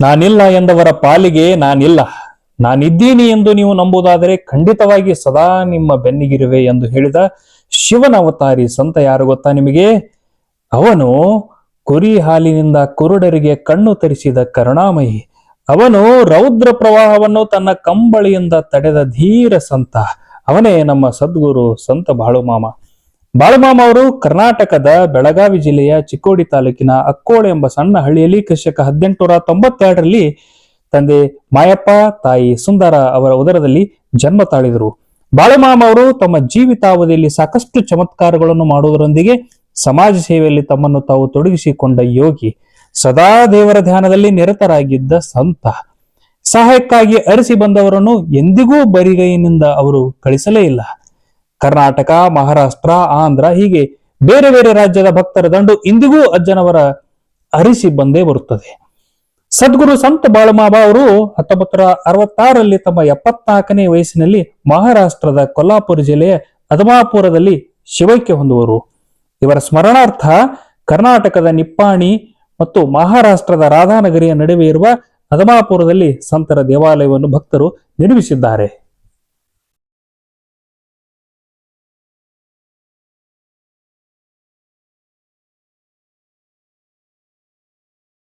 ನಾನಿಲ್ಲ ಎಂದವರ ಪಾಲಿಗೆ ನಾನಿಲ್ಲ. ನಾನಿದ್ದೀನಿ ಎಂದು ನೀವು ನಂಬುವುದಾದರೆ ಖಂಡಿತವಾಗಿ ಸದಾ ನಿಮ್ಮ ಬೆನ್ನಿಗಿರುವೆ ಎಂದು ಹೇಳಿದ ಶಿವನ ಅವತಾರಿ ಸಂತ ಯಾರು ಗೊತ್ತಾ ನಿಮಗೆ? ಅವನು ಕುರಿ ಹಾಲಿನಿಂದ ಕುರುಡರಿಗೆ ಕಣ್ಣು ತರಿಸಿದ ಕರುಣಾಮಯಿ. ಅವನು ರೌದ್ರ ಪ್ರವಾಹವನ್ನು ತನ್ನ ಕಂಬಳಿಯಿಂದ ತಡೆದ ಧೀರ ಸಂತ. ಅವನೇ ನಮ್ಮ ಸದ್ಗುರು ಸಂತ ಬಾಳುಮಾಮ. ಬಾಳುಮಾಮ ಅವರು ಕರ್ನಾಟಕದ ಬೆಳಗಾವಿ ಜಿಲ್ಲೆಯ ಚಿಕ್ಕೋಡಿ ತಾಲೂಕಿನ ಅಕ್ಕೋಳೆ ಎಂಬ ಸಣ್ಣ ಹಳ್ಳಿಯಲ್ಲಿ ಕೃಷಕ ಹದಿನೆಂಟುನೂರ ತೊಂಬತ್ತೆರಡರಲ್ಲಿ ತಂದೆ ಮಾಯಪ್ಪ, ತಾಯಿ ಸುಂದರ ಅವರ ಉದರದಲ್ಲಿ ಜನ್ಮ ತಾಳಿದರು. ಬಾಳಮಾಮ ಅವರು ತಮ್ಮ ಜೀವಿತಾವಧಿಯಲ್ಲಿ ಸಾಕಷ್ಟು ಚಮತ್ಕಾರಗಳನ್ನು ಮಾಡುವುದರೊಂದಿಗೆ ಸಮಾಜ ಸೇವೆಯಲ್ಲಿ ತಮ್ಮನ್ನು ತಾವು ತೊಡಗಿಸಿಕೊಂಡ ಯೋಗಿ, ಸದಾ ದೇವರ ಧ್ಯಾನದಲ್ಲಿ ನಿರತರಾಗಿದ್ದ ಸಂತ. ಸಹಾಯಕ್ಕಾಗಿ ಅರಿಸಿ ಬಂದವರನ್ನು ಎಂದಿಗೂ ಬರಿಗೈನಿಂದ ಅವರು ಕಳಿಸಲೇ ಇಲ್ಲ. ಕರ್ನಾಟಕ, ಮಹಾರಾಷ್ಟ್ರ, ಆಂಧ್ರ ಹೀಗೆ ಬೇರೆ ಬೇರೆ ರಾಜ್ಯದ ಭಕ್ತರ ದಂಡು ಇಂದಿಗೂ ಅಜ್ಜನವರ ಅರಿಸಿ ಬಂದೇ ಬರುತ್ತದೆ. ಸದ್ಗುರು ಸಂತ ಬಾಳಮಾಬ ಅವರು ಹತ್ತೊಂಬತ್ತರ ಅರವತ್ತಾರರಲ್ಲಿ ತಮ್ಮ ಎಪ್ಪತ್ನಾಲ್ಕನೇ ವಯಸ್ಸಿನಲ್ಲಿ ಮಹಾರಾಷ್ಟ್ರದ ಕೊಲ್ಲಾಪುರ ಜಿಲ್ಲೆಯ ಅದಮಾಪುರದಲ್ಲಿ ಶಿವೈಕ್ಯ ಹೊಂದುವರು. ಇವರ ಸ್ಮರಣಾರ್ಥ ಕರ್ನಾಟಕದ ನಿಪ್ಪಾಣಿ ಮತ್ತು ಮಹಾರಾಷ್ಟ್ರದ ರಾಧಾನಗರಿಯ ನಡುವೆ ಇರುವ ಅದಮಾಪುರದಲ್ಲಿ ಸಂತರ ದೇವಾಲಯವನ್ನು ಭಕ್ತರು ನಿರ್ಮಿಸಿದ್ದಾರೆ.